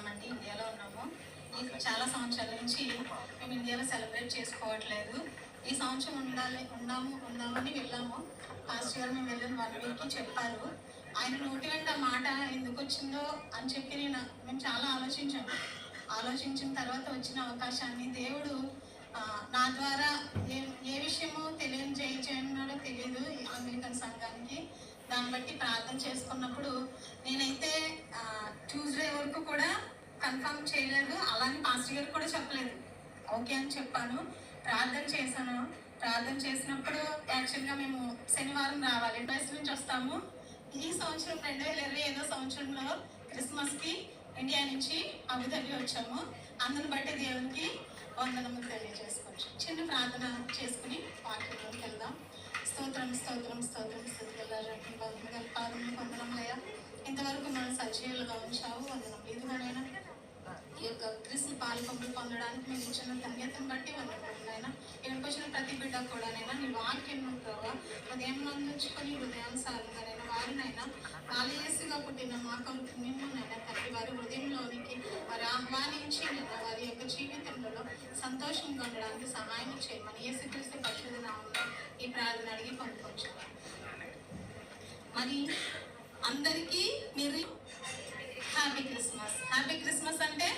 ఉన్నామండి ఇండియాలో ఉన్నాము. ఈ చాలా సంవత్సరాల నుంచి మేము ఇండియాలో సెలబ్రేట్ చేసుకోవట్లేదు. ఈ సంవత్సరం ఉండాలి ఉన్నాము ఉన్నామని వెళ్ళాము. ఫాస్ట్ ఇయర్ మేము వెళ్ళిన వన్ వీక్కి చెప్పారు. ఆయన నోటి వెంట మాట ఎందుకు వచ్చిందో అని చెప్పి నేను మేము చాలా ఆలోచించాము ఆలోచించిన తర్వాత వచ్చిన అవకాశాన్ని దేవుడు నా ద్వారా ఏ ఏ విషయమో తెలియజేయన్నాడో తెలియదు అమెరికన్ సంఘానికి. దాన్ని బట్టి ప్రార్థన చేసుకున్నప్పుడు నేనైతే ట్యూస్డే వరకు కూడా కన్ఫర్మ్ చేయలేదు. అలానే పాస్టర్ గారు కూడా చెప్పలేదు. ఓకే అని చెప్పాను. ప్రార్థన చేశాను. ప్రార్థన చేసినప్పుడు యాక్చువల్గా మేము శనివారం రావాలి. బస్ నుంచి వస్తాము. ఈ సంవత్సరం రెండు వేల ఇరవై ఐదో సంవత్సరంలో క్రిస్మస్కి ఇండియా నుంచి అబుదాబి వచ్చాము. అందరిని బట్టి దేవునికి వందనము తెలియజేసుకోవచ్చు చిన్న ప్రార్థన చేసుకుని వాక్యంలోకి వెళ్దాం. స్తోత్రం స్తోత్రం స్తోత్రం స్థుతిగల పాదములు వందనములయ్యా ఇంతవరకు మనం సజీవులుగా ఉంచావు. వందనం ఇదిగోనైనా ఈ యొక్క క్రిస్తు పాలకొంపులు పొందడానికి మేము ఇచ్చిన ధన్యతను బట్టి వందనాయన ఇక్కడికి వచ్చిన ప్రతి బిడ్డ కూడానైనా నీ వాక్యం ప్రభావ హృదయం అందించుకొని హృదయానుసారంగానైనా వారినైనా బాలయేసుగా పుట్టిన మా కొరకు మిమ్మల్నైనా తండ్రి వారి హృదయంలోనికి వారి ఆహ్వానించి నిన్న వారి యొక్క జీవితంలో సంతోషంగా ఉండడానికి సహాయం చేయమని యేసుక్రీస్తు పరిశుద్ధ నామంలో ఈ ప్రార్థన అడిగి పొందుకోవచ్చు మరి అందరికీ మీరు హ్యాపీ క్రిస్మస్ హ్యాపీ క్రిస్మస్ అంటే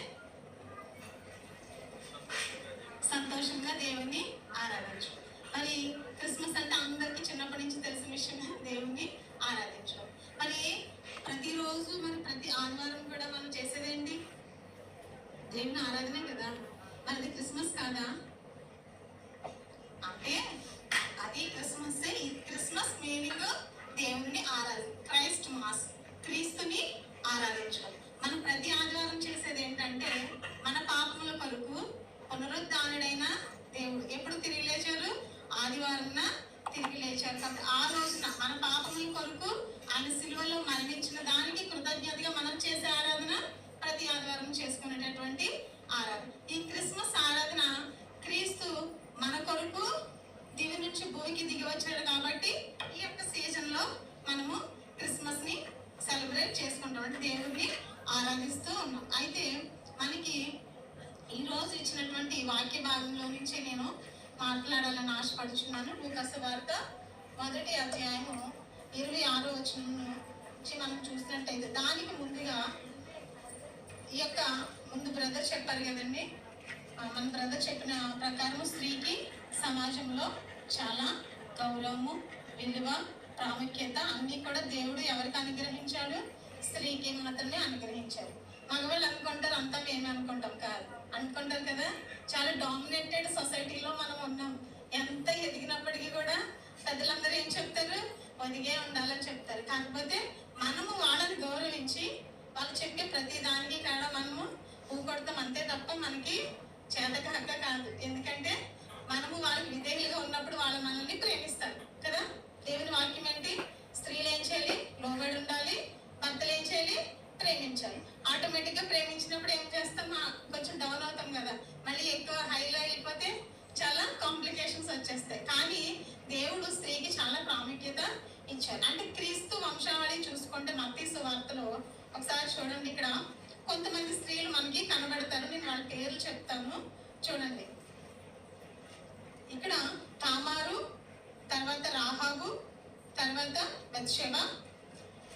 సంతోషంగా దేవుణ్ణి ఆరాధించు. మరి క్రిస్మస్ అంటే అందరికీ చిన్నప్పటి నుంచి తెలిసిన విషయం దేవుణ్ణి ఆరాధించడం మరి ప్రతిరోజు మరి ప్రతి ఆదివారం కూడా మనం చేసేదేంటి? దేవుని ఆరాధనే కదా. మరి అది క్రిస్మస్ కాదా? ఆరాధించడం మనం ప్రతి ఆదివారం చేసేది ఏంటంటే మన పాపముల కొరకు పునరుద్ధానుడైన దేవుడు. ఎప్పుడు తిరిగి లేచారు? ఆదివారం తిరిగి లేచారు. కాబట్టి ఆ రోజున మన పాపముల కొరకు ఆయన సిలువలో మరణించిన దానికి కృతజ్ఞతగా మనం చేసే ఆరాధన ప్రతి ఆదివారం చేసుకునేటటువంటి ఆరాధన. ఈ క్రిస్మస్ ఆరాధన క్రీస్తు మన కొరకు దివి నుంచి భూమికి దిగి వచ్చాడు కాబట్టి ఈ యొక్క సీజన్లో మనము క్రిస్మస్ని సెలబ్రేట్ చేసుకుంటాం అంటే దేవుడిని ఆరాధిస్తూ ఉన్నాం. అయితే మనకి ఈ రోజు ఇచ్చినటువంటి వాక్య భాగంలో నుంచి నేను మాట్లాడాలని ఆశపడుచున్నాను. లూకస్ వార్త మొదటి అధ్యాయము ఇరవై ఆరో వచ్చిన నుంచి మనం చూసినట్టయితే దానికి ముందుగా ఈ యొక్క ముందు బ్రదర్ చెప్పారు కదండి మన బ్రదర్ చెప్పిన ప్రకారం స్త్రీకి సమాజంలో చాలా గౌరవము విలువ ప్రాముఖ్యత అన్ని కూడా దేవుడు ఎవరికి అనుగ్రహించాడు? స్త్రీకి మాత్రమే అనుగ్రహించాడు. మగవాళ్ళు అనుకుంటారు అంతా మేము అనుకుంటాం కాదు. అనుకుంటారు కదా? చాలా డామినేటెడ్ సొసైటీలో మనం ఉన్నాం. ఎంత ఎదిగినప్పటికీ కూడా పెద్దలందరూ ఏం చెప్తారు? ఒదిగే ఉండాలని చెప్తారు. కాకపోతే మనము వాళ్ళని గౌరవించి వాళ్ళు చెప్పే ప్రతి దానికి కూడా మనము ఊకొడతాం అంతే తప్ప మనకి చేతకాక కాదు ఎందుకంటే మనము వాళ్ళకి విధేయులుగా ఉన్నప్పుడు వాళ్ళు మనల్ని ప్రేమిస్తారు కదా దేవుని వాక్యం ఏంటి స్త్రీలు ఏం చేయాలి లోబడి ఉండాలి భర్తలు ఏం చేయాలి ప్రేమించాలి ఆటోమేటిక్గా ప్రేమించినప్పుడు ఏం చేస్తాం ఆ, కొంచెం డౌన్ అవుతాం కదా మళ్ళీ ఎక్కువ హైలో వెళ్ళిపోతే చాలా కాంప్లికేషన్స్ వచ్చేస్తాయి కానీ దేవుడు స్త్రీకి చాలా ప్రాముఖ్యత ఇచ్చారు అంటే క్రీస్తు వంశావళి చూసుకుంటే మత్తీ వార్తలో ఒకసారి చూడండి ఇక్కడ కొంతమంది స్త్రీలు మనకి కనబడతారు. నేను వాళ్ళ పేర్లు చెప్తాను. చూడండి. ఇక్కడ తామారు తర్వాత రాహాబు తర్వాత బత్షెబ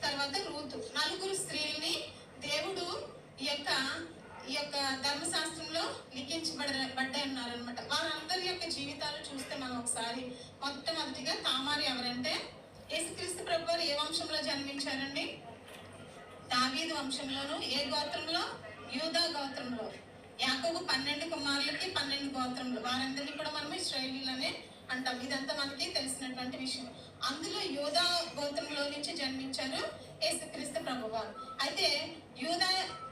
తర్వాత రూతు. నలుగురు స్త్రీల్ని దేవుడు ఈ యొక్క ఈ యొక్క ధర్మశాస్త్రంలో లిఖించబడ బడ్డాయి ఉన్నారనమాట వారందరి యొక్క జీవితాలు చూస్తే మనం ఒకసారి మొట్టమొదటిగా తామారు ఎవరంటే యేసుక్రీస్తు ప్రభు వారు ఏ వంశంలో జన్మించారండి? దావీదు వంశంలోను ఏ గోత్రంలో యూదా గోత్రంలో యాకోబు పన్నెండు కుమారులకి పన్నెండు గోత్రములు. వారందరినీ కూడా మనం ఇస్రాయేలీలనే అంటాం. ఇదంతా మనకి తెలిసినటువంటి విషయం. అందులో యూదా గోత్రంలో నుంచి జన్మించారు యేసుక్రీస్తు ప్రభువారు. అయితే యూదా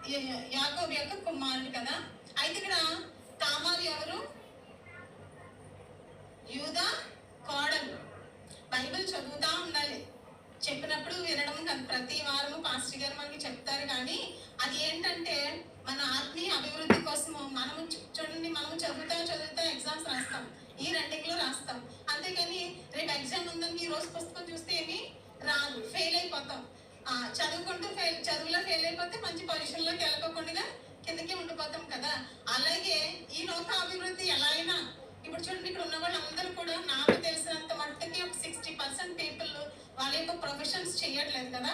యా- యాకోబు యొక్క కుమారుడు కదా. అయితే ఇక్కడ తామారు ఎవరు? యూదా కోడలు. బైబిల్ చదువుతా ఉండాలి. చెప్పినప్పుడు వినడం కాదు. ప్రతి వారము పాస్టర్ గారు మనకి చెప్తారు కానీ అది ఏంటంటే మన ఆత్మీయ అభివృద్ధి కోసము మనము చూడండి మనము చదువుతా చదువుతా ఎగ్జామ్స్ రాస్తాం. ఈ రెండింగ్లో రాస్తాం. అంతేకాని రేపు ఎగ్జామ్ ఉందని ఈ రోజు పుస్తకం చూస్తే ఏమి? రాదు. ఫెయిల్ అయిపోతాం. చదువుకుంటూ ఫెయిల్ చదువులో ఫెయిల్ అయిపోతే మంచి పొజిషన్లోకి వెళ్ళకోకుండా కిందకి ఉండిపోతాం కదా. అలాగే ఈ లోక అభివృద్ధి ఎలా అయినా ఇప్పుడు చూడండి ఇక్కడ ఉన్న వాళ్ళందరూ కూడా నాకు తెలిసినంత మట్టుకి ఒక సిక్స్టీ పర్సెంట్ పీపుల్ వాళ్ళ యొక్క ప్రొఫెషన్స్ చేయట్లేదు కదా.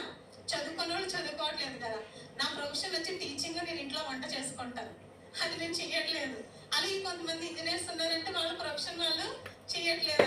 చదువుకున్న వాళ్ళు చదువుకోవట్లేదు కదా. నా ప్రొఫెషన్ వచ్చి టీచింగ్ నేను ఇంట్లో వంట చేసుకుంటాను. అది నేను చేయట్లేదు. అలాగే కొంతమంది ఇంజనీర్స్ ఉన్నారంటే వాళ్ళ ప్రొఫెషన్ వాళ్ళు చేయట్లేదు.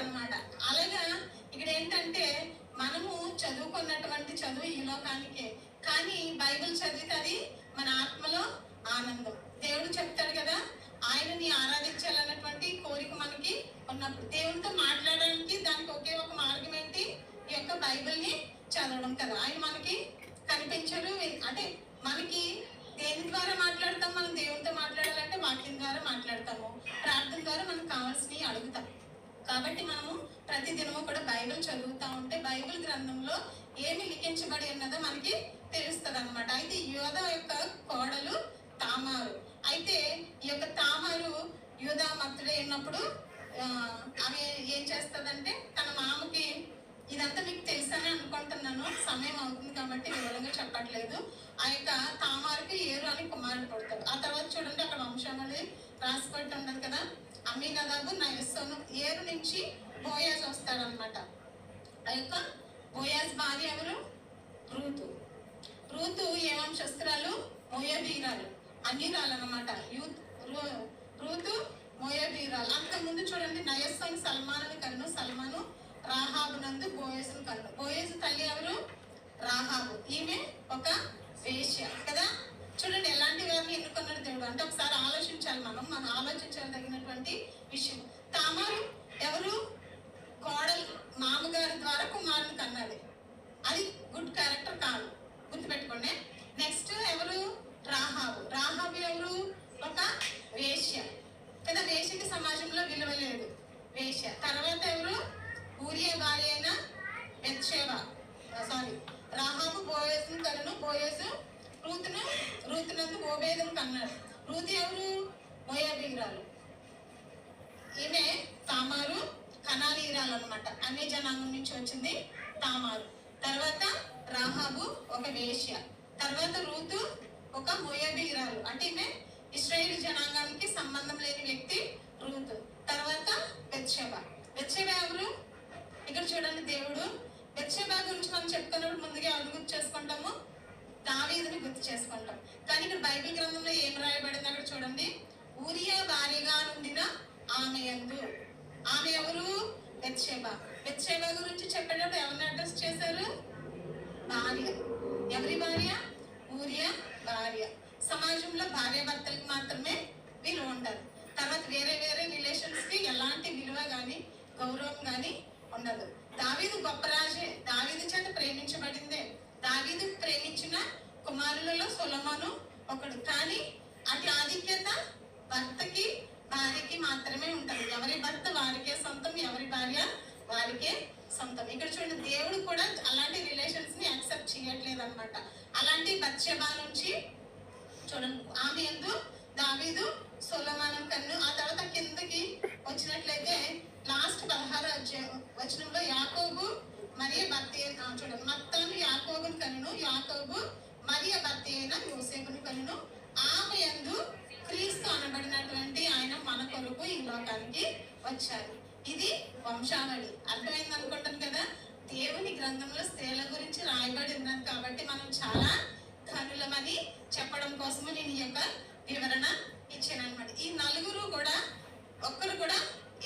ఉంటే బైబిల్ గ్రంథంలో ఏమి లిఖించబడి ఉన్నదో మనకి తెలుస్తుంది అనమాట అయితే యోధ యొక్క కోడలు తామారు. అయితే ఈ యొక్క తామారు యూదా మత్తుడే ఉన్నప్పుడు అవి ఆమె ఏం చేస్తుందంటే తన మామకి ఇదంతా మీకు తెలుసని అనుకుంటున్నాను. సమయం అవుతుంది కాబట్టి వివరంగా చెప్పట్లేదు. ఆ యొక్క తామారికి ఏరు అని కుమారుడు పుడతాడు. ఆ తర్వాత చూడండి అక్కడ వంశమని రాసిపెట్టి ఉండదు కదా. అమీనదాబు నయస్సోను ఏరు నుంచి బోయాజ్ వస్తాడనమాట ఆ యొక్క బోయాజ్ భార్య ఎవరు? రూతు. రూతు ఏ వంశస్త్రాలు మోయబీరాలు. అన్నిరాలు అనమాట యూత్ రూ- రూతు మోయబీరాలు. అంతకుముందు చూడండి నయస్సోన్ సల్మాను కన్ను సల్మాను రాహాబు నందు బోయసు కన్ను. బోయసు తల్లి ఎవరు? రాహాబు. ఈమె ఒక వేష్య కదా? చూడండి ఎలాంటి వారిని ఎన్నుకున్నాడు దేవుడు? అంటే ఒకసారి ఆలోచించాలి మనం. మనం ఆలోచించదగినటువంటి విషయం. తామారు ఎవరు? కోడలు మామగారి ద్వారా కుమారుని కన్నది. అది గుడ్ క్యారెక్టర్ కాదు. గుర్తుపెట్టుకోండి. నెక్స్ట్ ఎవరు రాహాబు రాహాబు ఎవరు ఒక వేశ్య కదా వేశ్యకి సమాజంలో విలువ లేదు వేశ్య తర్వాత ఎవరు ఊరియా భార్య అయిన బెత్షేబా సారీ రాహాబు బోయస్ను కలను బోయసు రూతును రూతునందు ఓబేదును కన్నాడు రూతు ఎవరు మోయాబీరాలు ఈమె తామారు కనానీరాలు అనమాట అన్ని జనాంగం నుంచి వచ్చింది తామారు తర్వాత రాహాబు ఒక వేశ్య తర్వాత రూతు ఒక మోయబీరాలు అంటే ఈమె ఇస్రాయేల్ జనాంగానికి సంబంధం లేని వ్యక్తి రూత్. తర్వాత బెత్షెబ. బెత్షెబ ఎవరు? ఇక్కడ చూడండి దేవుడు. బెత్షెబ గురించి మనం చెప్పుకున్నప్పుడు ముందుగా ఎవరు గుర్తు చేసుకుంటాము? దావీదుని గుర్తు చేసుకుంటాం. కానీ ఇక్కడ బైబిల్ గ్రంథంలో ఏం రాయబడింది అక్కడ చూడండి. ఊరియా భార్యగా నుండిన ఆమె ఎందు ఆమె ఎవరు? బెత్షెబ. బెత్షెబ గురించి చెప్పేటప్పుడు ఎవరిని అడ్రస్ చేశారు? భార్య. ఎవరి భార్య? ఊరియా భార్య సమాజంలో భార్య భర్తలకు మాత్రమే విలువ ఉండదు. తర్వాత వేరే వేరే రిలేషన్స్కి ఎలాంటి విలువ గాని గౌరవం గాని ఉండదు. దావీదు గొప్ప రాజే. దావీదు చేత ప్రేమించబడిందే. దావీదు ప్రేమించిన కుమారులలో సులమను ఒకడు. కానీ అతి ఆధిక్యత భర్తకి భార్యకి మాత్రమే ఉంటుంది. ఎవరి భర్త వారికే సొంతం ఎవరి భార్య వారికే సొంతం. ఇక్కడ చూడండి దేవుడు కూడా అలాంటి రిలేషన్స్ని యాక్సెప్ట్ చేయట్లేదు అనమాట అలాంటి బత్స్యభా నుంచి చూడండి. ఆమె ఎందు దావీదు సొలమానం కన్ను ఆ తర్వాత కిందకి వచ్చినట్లయితే లాస్ట్ పదహారు వచనంలో యాకోబు మరియు భర్త చూడండి. మత్తాను యాకోబుని కన్ను యాకోబు మరియు భర్త అయిన యోసేపుని కన్ను ఆమె యందు క్రీస్తు అనబడినటువంటి ఆయన మన కొరకు ఈ లోకానికి వచ్చారు. ఇది వంశావళి. అర్థమైంది అనుకుంటాను కదా? దేవుని గ్రంథంలో స్త్రీల గురించి రాయబడి ఉన్నది కాబట్టి మనం చాలా ధనులమని చెప్పడం కోసము నేను యొక్క వివరణ ఇచ్చాను అనమాట ఈ నలుగురు కూడా ఒక్కరు కూడా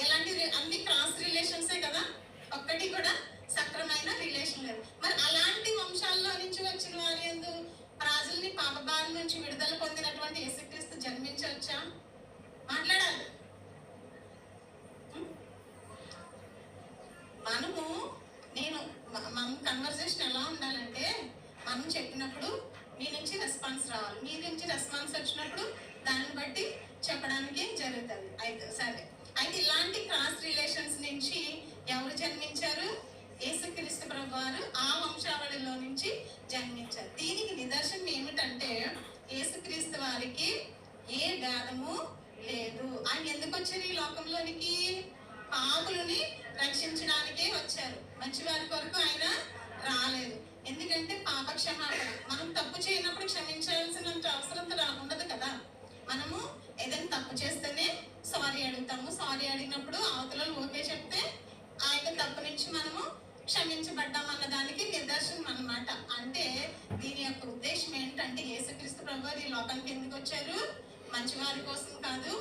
ఎలాంటి అన్ని క్రాస్ రిలేషన్సే కదా ఒక్కటి కూడా సక్రమైన రిలేషన్ లేదు. మరి అలాంటి వంశాల్లో నుంచి వచ్చిన వారి ఎందు రాజుల్ని పాపబారి నుంచి విడుదల పొందినటువంటి యేసుక్రీస్తు జన్మించవచ్చా? మాట్లాడాలి. మనము నేను మనం కన్వర్సేషన్ ఎలా ఉండాలంటే మనం చెప్పినప్పుడు మీ నుంచి రెస్పాన్స్ రావాలి. మీ నుంచి రెస్పాన్స్ వచ్చినప్పుడు దాన్ని బట్టి చెప్పడానికి జరుగుతుంది. అయితే సరే. అయితే ఇలాంటి క్రాస్ రిలేషన్స్ నుంచి ఎవరు జన్మించారు? యేసుక్రీస్తు ప్రభు వారు ఆ వంశావళిలో నుంచి జన్మించారు. దీనికి నిదర్శనం ఏమిటంటే యేసుక్రీస్తు వారికి ఏ భేదము లేదు. ఆయన ఎందుకు వచ్చారు ఈ లోకంలోనికి? పాపులని రక్షించడానికే వచ్చారు. మంచి వారి కొరకు ఆయన రాలేదు. ఎందుకంటే పాప క్షమాపణ మనం తప్పు చేయనప్పుడు క్షమించాల్సినంత అవసరం రా ఉండదు కదా. మనము ఏదైనా తప్పు చేస్తేనే సారీ అడుగుతాము. సారీ అడిగినప్పుడు అవతల ఓకే చెప్తే ఆ యొక్క తప్పు నుంచి మనము క్షమించబడ్డాం అన్న దానికి నిదర్శనం అన్నమాట. అంటే దీని యొక్క ఉద్దేశం ఏంటంటే యేసుక్రీస్తు ప్రభు ఈ లోకానికి ఎందుకు వచ్చారు? మంచివారి కోసం కాదు.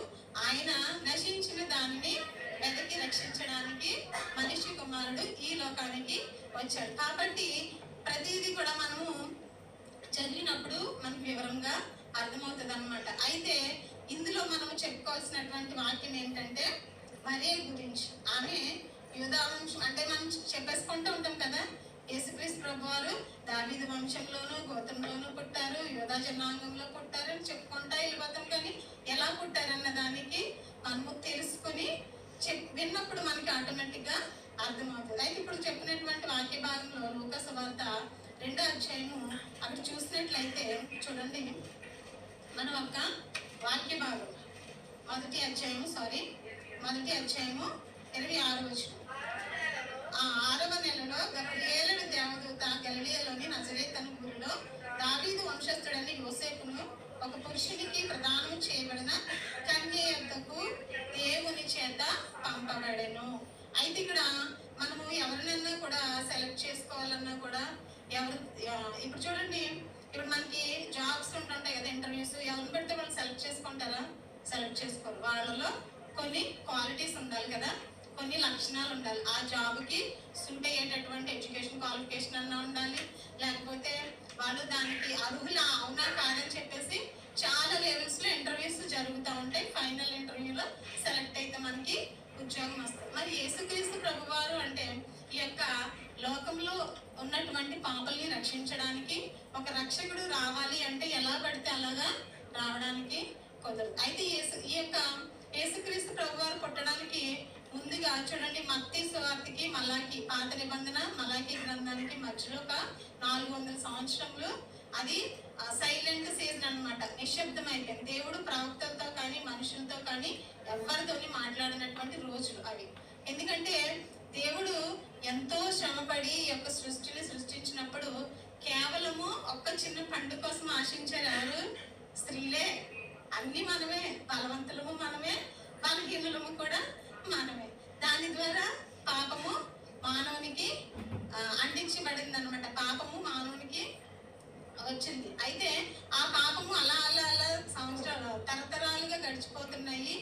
ఆయన నశించిన దానిని వెతికి రక్షించడానికి మనిషి కుమారుడు ఈ లోకానికి వచ్చాడు. కాబట్టి ప్రతిదీ కూడా మనము చదివినప్పుడు మనకు వివరంగా అర్థమవుతుంది అనమాట అయితే ఇందులో మనము చెప్పుకోవాల్సినటువంటి వాక్యం ఏంటంటే మరే గురించి. ఆమె యూదా వంశం అంటే మనం చెప్పేసుకుంటూ ఉంటాం కదా యేసుక్రీస్తు ప్రభు వారు దావీదు వంశంలోనూ గోత్రంలోను పుట్టారు యోధా జనాంగంలో పుట్టారు అని చెప్పుకుంటా వెళ్ళిపోతాం. కానీ ఎలా పుట్టారన్న దానికి మనము తెలుసుకొని చెప్ విన్నప్పుడు మనకి ఆటోమేటిక్గా అర్థమవుతుంది. అయితే ఇప్పుడు చెప్పినటువంటి వాక్య భాగంలో లూకస్ వార్త రెండో అధ్యాయము అక్కడ చూసినట్లయితే చూడండి. మనం ఒక వాక్య భాగం మొదటి అధ్యాయము సారీ మొదటి అధ్యాయము ఇరవై ఆరు వచ్చిన ఆ ఆరవ నెలలో గలియేలుడు దేవదూత గలిలియలోని నజరేతను ఊరిలో దావీదు వంశస్థుడని యోసేపును ఒక పురుషునికి ప్రదానం చేయబడిన కన్యే యొద్దకు దేవుని చేత పంపబడెను అయితే ఇక్కడ మనము ఎవరినైనా కూడా సెలెక్ట్ చేసుకోవాలన్నా కూడా ఎవరు ఇప్పుడు చూడండి ఇప్పుడు మనకి జాబ్స్ ఉంటుంటాయి కదా ఇంటర్వ్యూస్ ఎవరిని పెడితే వాళ్ళు సెలెక్ట్ చేసుకుంటారా? సెలెక్ట్ చేసుకోరు. వాళ్ళలో కొన్ని క్వాలిటీస్ ఉండాలి కదా కొన్ని లక్షణాలు ఉండాలి. ఆ జాబ్కి సూట్ అయ్యేటటువంటి ఎడ్యుకేషన్ క్వాలిఫికేషన్ అన్నా ఉండాలి. లేకపోతే వాళ్ళు దానికి అర్హుల అవునా కాదని చెప్పేసి చాలా లెవెల్స్లో ఇంటర్వ్యూస్ జరుగుతూ ఉంటాయి. ఫైనల్ ఇంటర్వ్యూలో సెలెక్ట్ అయితే మనకి ఉద్యోగం వస్తుంది మరి యేసుక్రీస్తు ప్రభువారు అంటే ఈ యొక్క లోకంలో ఉన్నటువంటి పాపల్ని రక్షించడానికి ఒక రక్షకుడు రావాలి అంటే ఎలా పడితే అలాగా రావడానికి కుదరదు. అయితే యేసు ఈ యొక్క యేసుక్రీస్తు ప్రభువారు పుట్టడానికి ముందుగా చూడండి మత్తి సువార్తకి మలాకి పాత నిబంధన మలాకి గ్రంథానికి మధ్యలో ఒక నాలుగు వందల సంవత్సరంలో అది సైలెంట్ సీజన్ అనమాట నిశ్శబ్దం అయిపోయింది దేవుడు ప్రవక్తలతో కానీ మనుషులతో కానీ ఎవరితోని మాట్లాడినటువంటి రోజులు అవి. ఎందుకంటే దేవుడు ఎంతో శ్రమపడి ఈ యొక్క సృష్టిని సృష్టించినప్పుడు కేవలము ఒక్క చిన్న పండు కోసం ఆశించారు ఎవరు? స్త్రీలే. అన్ని మనమే. బలవంతులము మనమే. బలహీనులము కూడా మనమే. దాని ద్వారా పాపము మానవునికి అందించబడింది అనమాట పాపము మానవునికి వచ్చింది. అయితే ఆ పాపము అలా అలా అలా సంవత్సరాలు తరతరాలుగా గడిచిపోతున్నాయి.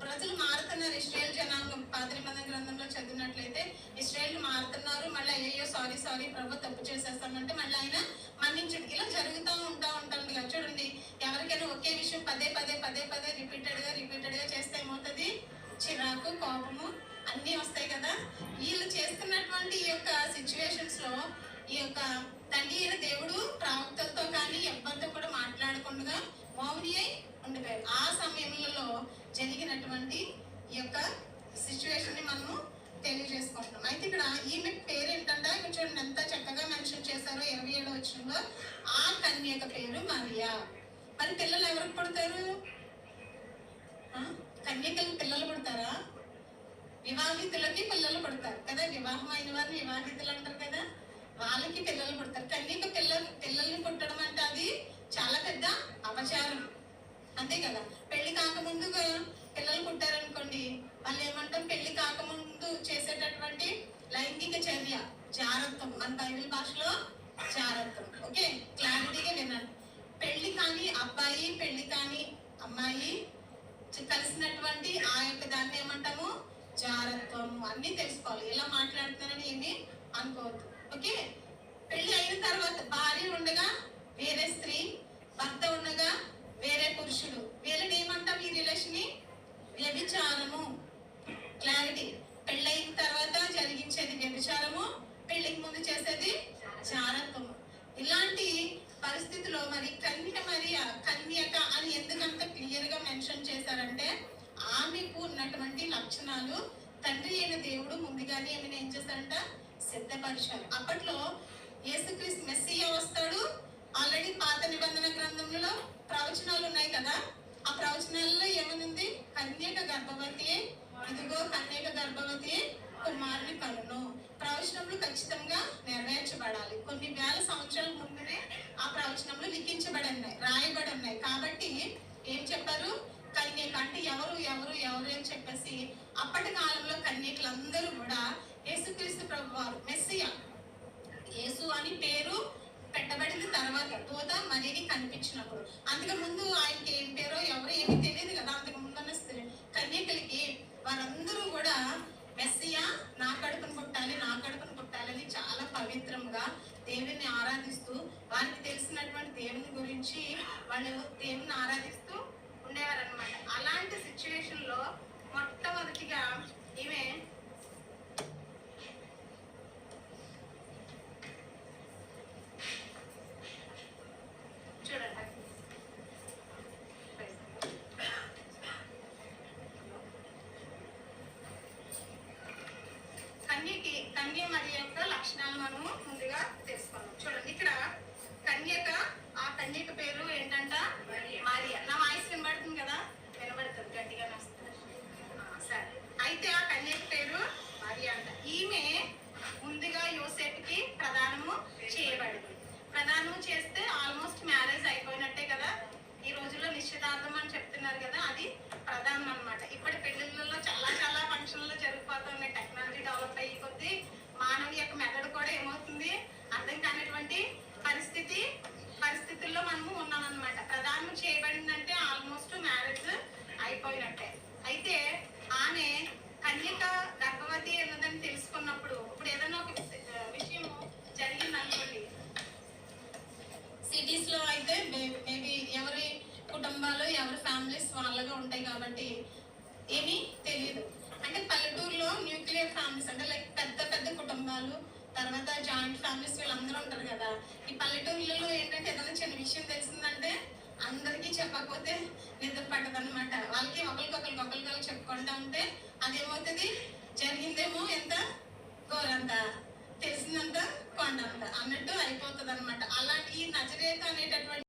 ప్రజలు మారుతున్నారు. ఇస్రాయల్ జనాంగం పాత నిబంధన గ్రంథంలో చదివినట్లయితే ఇస్రాయల్ మారుతున్నారు. మళ్ళీ అయ్యో సారీ సారీ ప్రభు తప్పు చేసేస్తామంటే మళ్ళీ ఆయన మన్నించడు. ఇలా జరుగుతూ ఉంటా ఉంటుంది కదా. చూడండి ఎవరికైనా ఒకే విషయం పదే పదే పదే పదే రిపీటెడ్గా రిపీటెడ్గా చేస్తే ఏమవుతుంది? చిరాకు కోపము అన్నీ వస్తాయి కదా. వీళ్ళు చేస్తున్నటువంటి ఈ యొక్క సిచ్యువేషన్స్లో ఈ యొక్క తండ్రి అయిన దేవుడు ప్రవక్తలతో కానీ ఎవరితో కూడా మాట్లాడకుండా మౌని అయి ఉండిపోయారు ఆ సమయంలో జరిగినటువంటి ఈ యొక్క సిచ్యువేషన్ని మనము తెలియజేసుకుంటున్నాం. అయితే ఇక్కడ ఈమె పేరు ఏంటంటే ఇక్కడ చూడండి ఎంత చక్కగా మెన్షన్ చేశారో ఇరవై ఏడు వచ్చిందో ఆ కన్యక పేరు మరియా. మరి పిల్లలు ఎవరికి పుడతారు? ఆ? కన్యకలకు పిల్లలు పుడతారా? వివాహితులకి పిల్లలు పుడతారు కదా. వివాహం అయిన వారిని వివాహితులు అంటారు కదా. వాళ్ళకి పిల్లలు పుడతారు. తల్లికి పిల్లలు పిల్లల్ని పుట్టడం అంటే అది చాలా పెద్ద అపచారం. అంతే కదా? పెళ్ళి కాకముందు పిల్లలు పుట్టారనుకోండి వాళ్ళు ఏమంటాం పెళ్ళి కాకముందు చేసేటటువంటి లైంగిక చర్య జారత్వం. మన బైబిల్ భాషలో జారత్వం. ఓకే? క్లారిటీగా వినండి. పెళ్ళి కాని అబ్బాయి పెళ్ళి కాని అమ్మాయి కలిసినటువంటి ఆ యొక్క దాన్ని ఏమంటాము? జారత్వము. అన్ని తెలుసుకోవాలి. ఎలా మాట్లాడుతున్నారని ఏమి అనుకోవద్దు. ఓకే? పెళ్ళి అయిన తర్వాత భార్య ఉండగా వేరే స్త్రీ భర్త ఉండగా వేరే పురుషుడు. వీళ్ళని ఏమంటాం ఈ రిలేషన్ని వ్యభిచారము. క్లారిటీ. పెళ్ళయిన తర్వాత జరిగించేది వ్యభిచారము పెళ్ళికి ముందు చేసేది చారత్వము ఇలాంటి పరిస్థితిలో మరి కన్యక మరి కన్యక అని ఎందుకంత క్లియర్గా మెన్షన్ చేశారంటే ఆమెకు ఉన్నటువంటి లక్షణాలు తండ్రి అయిన దేవుడు ముందుగానే ఏమైనా ఏం చేశారంట? సిద్ధపరిచారు అప్పట్లో యేసుక్రీస్తు మెస్సియా వస్తాడు. ఆల్రెడీ పాత నిబంధన గ్రంథంలో ప్రవచనాలు ఉన్నాయి కదా. ఆ ప్రవచనాల్లో ఏమనుంది? కన్యక గర్భవతి ఇదిగో కన్యక గర్భవతి కుమారుని కనును ప్రవచనములు ఖచ్చితంగా నెరవేర్చబడాలి. కొన్ని వేల సంవత్సరాల ముందునే ఆ ప్రవచనములు లిఖించబడి ఉన్నాయి రాయబడి ఉన్నాయి కాబట్టి ఏం చెప్పారు? కన్యక అంటే ఎవరు ఎవరు ఎవరు అని చెప్పేసి అప్పటి కాలంలో కన్యకులందరూ కూడా యేసుక్రీస్తు ప్రభు వారు మెస్సియ. యేసు అని పేరు పెట్టబడిన తర్వాత దూత మరియకి కనిపించినప్పుడు. అంతకు ముందు ఆయనకి ఏం పేరో ఎవరు ఏమీ తెలియదు కదా అంతకు ముందున్న స్త్రీ కన్యకలకి వారందరూ కూడా మెస్సియా నా కడుపును పుట్టాలి నా కడుపును పుట్టాలని చాలా పవిత్రంగా దేవుని ఆరాధిస్తూ వారికి తెలిసినటువంటి దేవుని గురించి వాళ్ళు దేవుని ఆరాధిస్తూ ఉండేవారనమాట అలాంటి సిచ్యువేషన్లో మొట్టమొదటిగా ఈమె చూడండి కన్యకి కన్య మరి యొక్క లక్షణాలు మనము ముందుగా తెలుసుకున్నాం చూడండి ఇక్కడ కన్యక ఆ కన్యక పేరు ఏంటంట మరియా నా వాయిస్ వినబడుతుంది కదా వినబడుతుంది గట్టిగానే వస్తుంది ఆ, సరే అయితే ఆ కన్యక పేరు మరియా అంట ఈమె ముందుగా యోసేపుకి ప్రదానము చేయబడింది ప్రదానము చేస్తే ఆల్మోస్ట్ మ్యారేజ్ అయిపోయినట్టే కదా. ఈ రోజుల్లో నిశ్చితార్థం అని చెప్తున్నారు కదా అది ప్రధానం అన్నమాట. ఇప్పటి పెళ్ళిళ్ళలో చాలా చాలా ఫంక్షన్లు జరిగిపోతున్నాయి టెక్నాలజీ డెవలప్ అయ్యి కొద్దీ మానవుని యొక్క మెదడు కూడా ఏమవుతుంది? అర్థం కానటువంటి పరిస్థితి పరిస్థితుల్లో మనము ఉన్నామన్నమాట. ప్రధానం చేయబడిందంటే ఆల్మోస్ట్ మ్యారేజ్ అయిపోయినట్టే. అయితే ఆమె కన్యక గర్భవతి అన్నదని తెలుసుకున్నప్పుడు ఇప్పుడు ఏదైనా ఒక విష- జరిగిందనుకోండి